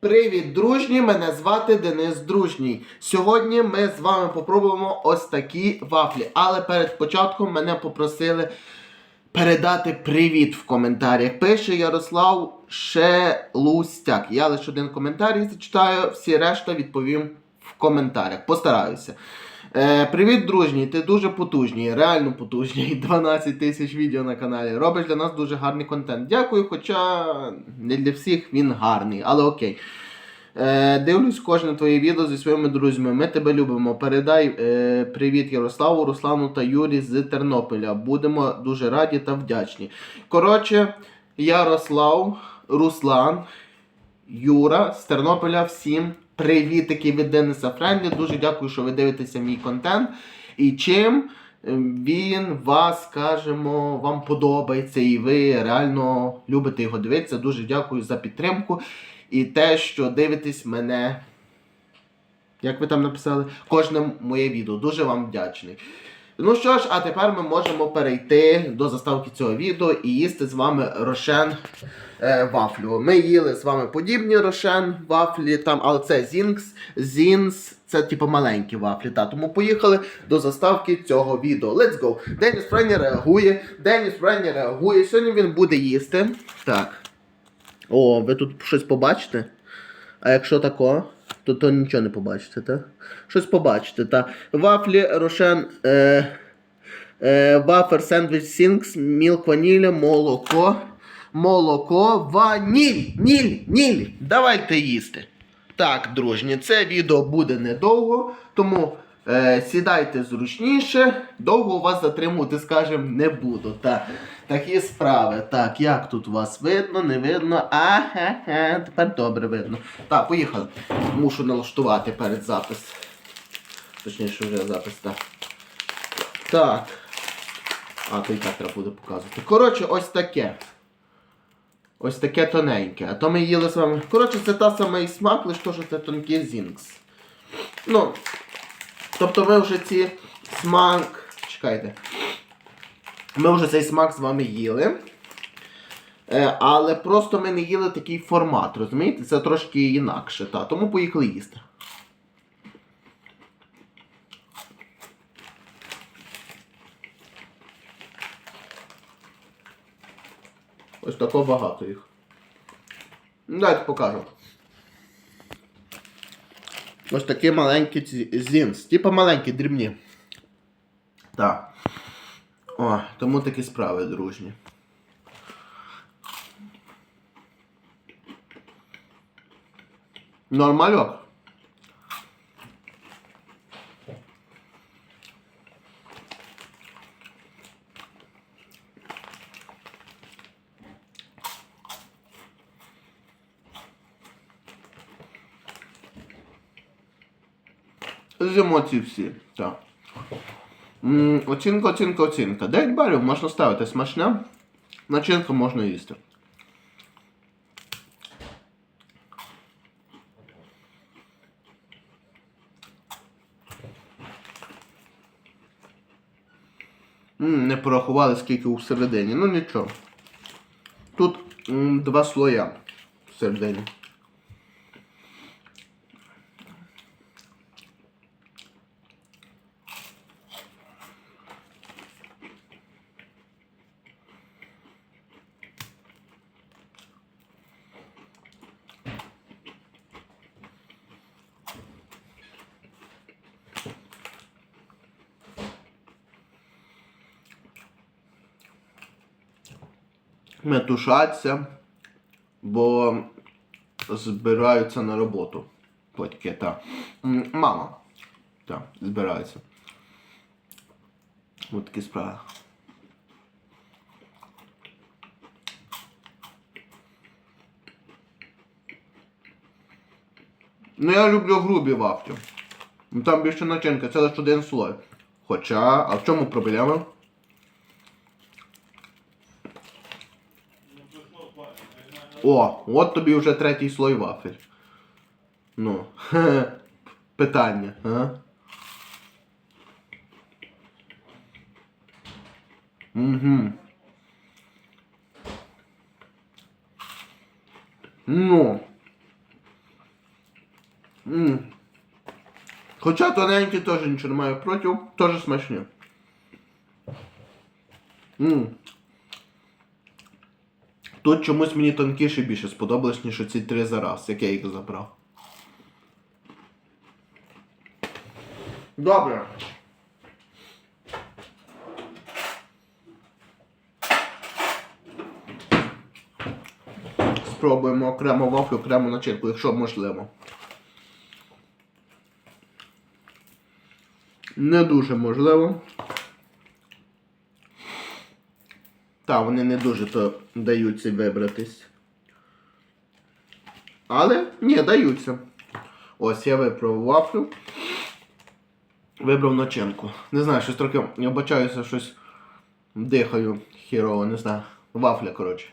Привіт, дружні! Мене звати Денис Дружній. Сьогодні ми з вами попробуємо ось такі вафлі. Але перед початком мене попросили передати привіт в коментарях. Пише Ярослав Шелустяк. Я лише один коментар зачитаю, всі решта відповім в коментарях. Постараюся. Е, привіт, дружній, ти дуже потужній, реально потужній. 12 тисяч відео на каналі. Робиш для нас дуже гарний контент. Дякую, хоча не для всіх він гарний, але окей. Е, дивлюсь кожне твоє відео зі своїми друзями. Ми тебе любимо. Передай е, привіт Ярославу, Руслану та Юрі з Тернополя. Будемо дуже раді та вдячні. Коротше, Ярослав, Руслан, Юра з Тернополя. Всім привітики від Дениса Френдлі. Дуже дякую, що ви дивитеся мій контент. І чим е, він вас, скажімо, вам подобається, і ви реально любите його дивитися. Дуже дякую за підтримку. І те, що дивитесь мене. Як ви там написали? Кожне моє відео. Дуже вам вдячний. Ну що ж, а тепер ми можемо перейти до заставки цього відео і їсти з вами рошен е, вафлю. Ми їли з вами подібні рошен вафлі, там, але це Зінкс, Зінс, це типу маленькі вафлі. Та. Тому поїхали до заставки цього відео. Let's go. Деніс Френі реагує. Деніс Френі реагує. Сьогодні він буде їсти. Так. О, ви тут щось побачите? А якщо тако, то, то нічого не побачите, так? Щось побачите, та? Вафлі, рошен, е, е, вафер, сендвіч, сінкс, мілк, ваніля, молоко, молоко, ваніль, ніль, ніль. Давайте їсти. Так, дружні, це відео буде недовго, тому сідайте зручніше, довго вас затримувати, скажімо, не буду. Так. Такі справи. Так, як тут вас видно, не видно. Ага, тепер добре видно. Так, поїхали. Мушу налаштувати перед запис. Точніше, вже запис, так. Так. А, то і так треба буде показувати. Коротше, ось таке. Ось таке тоненьке. А то ми їли з вами. Коротше, це та самий смак, лише то, що це тонкий зінкс. Ну. Тобто ми вже ці смак. Чекайте. Ми вже цей смак з вами їли. Е, але просто ми не їли такий формат, розумієте? Це трошки інакше. Та. Тому поїхали їсти. Ось тако багато їх. Давайте покажу. Ось такі маленькі зінс. Типа маленькі, дрібні. Так. О, тому такі справи, дружні. Нормальок? З емоцій всі, так. Оцінка, оцінка, оцінка. 9 балів можна ставити смачне. Начинку можна їсти. Не порахували скільки всередині. Ну нічого. Тут м, два слоя всередині. Метушаться, бо збираються на роботу. Батьки, так. М, Мама. Так, збирається. Ось такі справи. Ну я люблю грубі вафлі. Ну, Там більше начинка, це лише один слой. Хоча, а в чому проблема? О, от тобі вже третій слой вафель. Ну, питання, а? Угу. Ну. М. Хоча тоненькі теж нічого не маю проти, теж смачні. М. Тут чомусь мені тонкіше більше сподобалось, ніж ці три за раз, як я їх забрав. Добре. Спробуємо окремо вафлю, окремо начинку, якщо можливо. Не дуже можливо. Так, вони не дуже то даються вибратись. Але ні, даються. Ось я вибрав вафлю. Вибрав начинку. Не знаю, щось трохи, я бачаюся, щось дихаю хірово, не знаю. Вафля, коротше.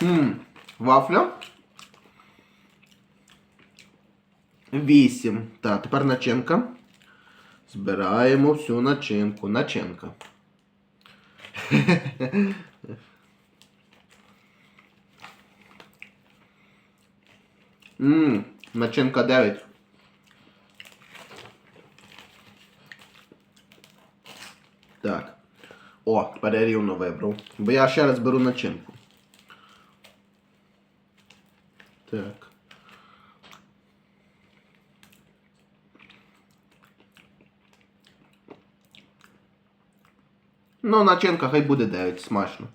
Ммм, вафля. Вісім. Так, тепер начинка. Збираємо всю начинку. Начинка. Ммм, начинка 9. Так. О, тепер я рівно вибрав. Бо я ще раз беру начинку. Так. Ну, начинка хай буде 9, смачно.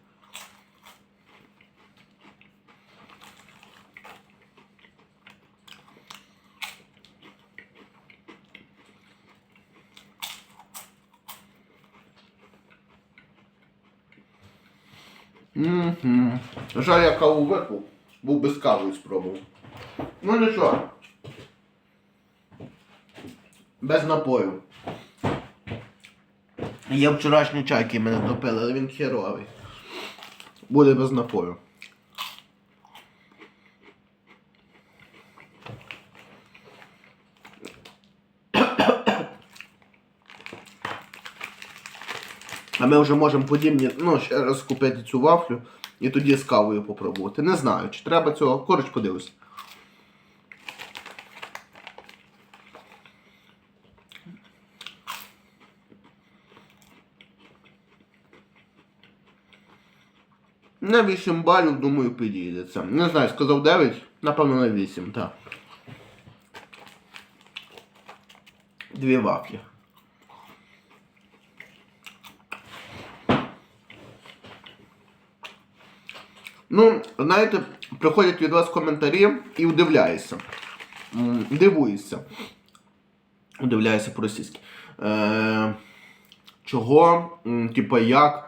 Угу. Жаль, я каву випив. Був без кави спробував. Ну нічого. Без напою. Є вчорашній чай, який мене допили, але він херовий. Буде без напою. А ми вже можемо подібні, ну, ще раз купити цю вафлю і тоді з кавою попробувати. Не знаю, чи треба цього. Коротше, подивлюсь. На 8 балів, думаю, підійде це. Не знаю, сказав 9, напевно на 8, так. Дві вафлі. Ну, знаєте, приходять від вас коментарі і удивляюся. Дивуюся. Удивляюся по-російськи. Е, чого, типа, як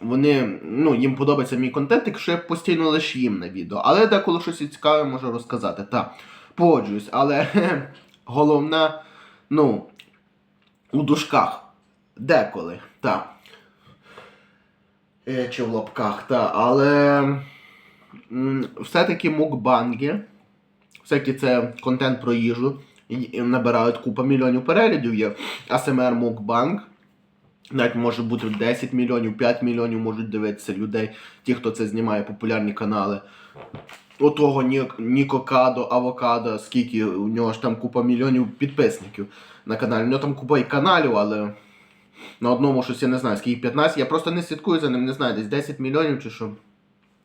вони, ну, їм подобається мій контент, якщо я постійно лише їм на відео. Але деколи щось цікаве можу розказати. Так, погоджуюсь, але головне, ну, у дужках. Деколи, так. Е, Чи в лапках, та, але все-таки мукбанги, всякий це контент про їжу, набирають купа мільйонів переглядів, є ASMR мукбанг. Навіть може бути 10 мільйонів, 5 мільйонів можуть дивитися людей, ті, хто це знімає, популярні канали. У того Ні- Ніко Кадо, Авокадо, скільки у нього ж там купа мільйонів підписників на каналі. У нього там купа і каналів, але на одному щось я не знаю, скільки 15. Я просто не слідкую за ним, не знаю, десь 10 мільйонів чи що.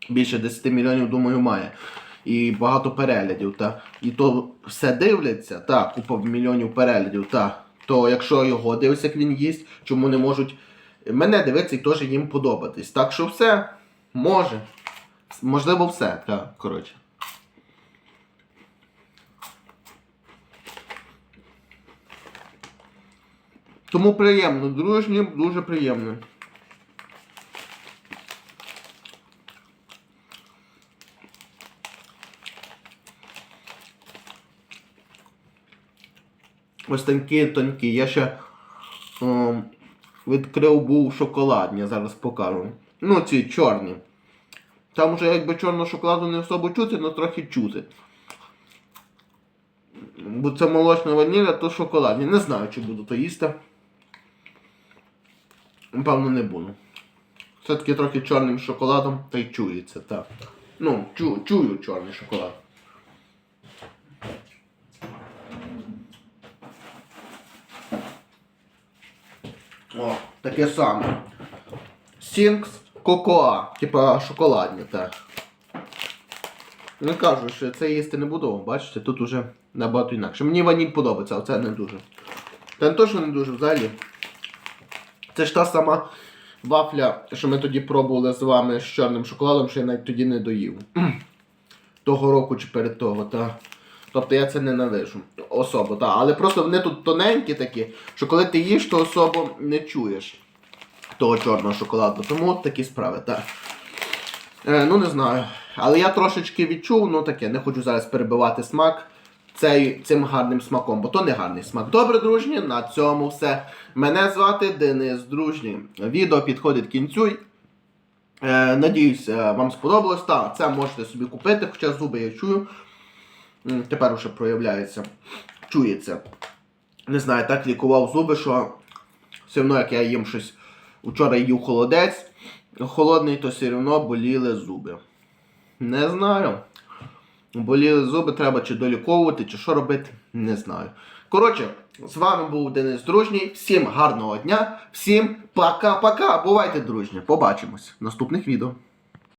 Більше 10 мільйонів, думаю, має. І багато переглядів, та. І то все дивляться, так, купа мільйонів переглядів, так. То якщо його дивиться, як він їсть, чому не можуть мене дивитися і теж їм подобатись. Так що все може. Можливо, все, так, коротше. Тому приємно, дружнім, дуже приємно. Ось такі тонкі. Я ще о, відкрив був шоколадні, зараз покажу. Ну, ці чорні. Там вже якби чорного шоколаду не особо чути, але трохи чути. Бо це молочна ваніля, то шоколадні. Не знаю, чи буду то їсти. Напевно, не буду. Все-таки трохи чорним шоколадом та й чується, так. Ну, чу, чую чорний шоколад. О, таке саме. Сінкс Кокоа. Типа шоколадні, так. Не кажу, що це їсти не буду. Бачите, тут уже набагато інакше. Мені ваніль подобається, а це не дуже. Та не то, що не дуже взагалі. Це ж та сама вафля, що ми тоді пробували з вами з чорним шоколадом, що я навіть тоді не доїв. Того року чи перед того, та. Тобто я це ненавижу особо, та. Але просто вони тут тоненькі такі, що коли ти їш, то особо не чуєш того чорного шоколаду. Тому такі справи, так. Е, ну не знаю. Але я трошечки відчув, ну таке, не хочу зараз перебивати смак цей, цим гарним смаком, бо то не гарний смак. Добре, дружні, на цьому все. Мене звати Денис Дружній. Відео підходить кінцю. Е, надіюсь, е, вам сподобалось. Так, це можете собі купити, хоча зуби я чую. Тепер уже проявляється. Чується. Не знаю, так лікував зуби, що все одно, як я їм щось вчора їв холодець, холодний, то все одно боліли зуби. Не знаю. Боліли зуби, треба чи доліковувати, чи що робити, не знаю. Коротше, з вами був Денис Дружній. Всім гарного дня, всім пока-пока. Бувайте дружні. Побачимось в наступних відео.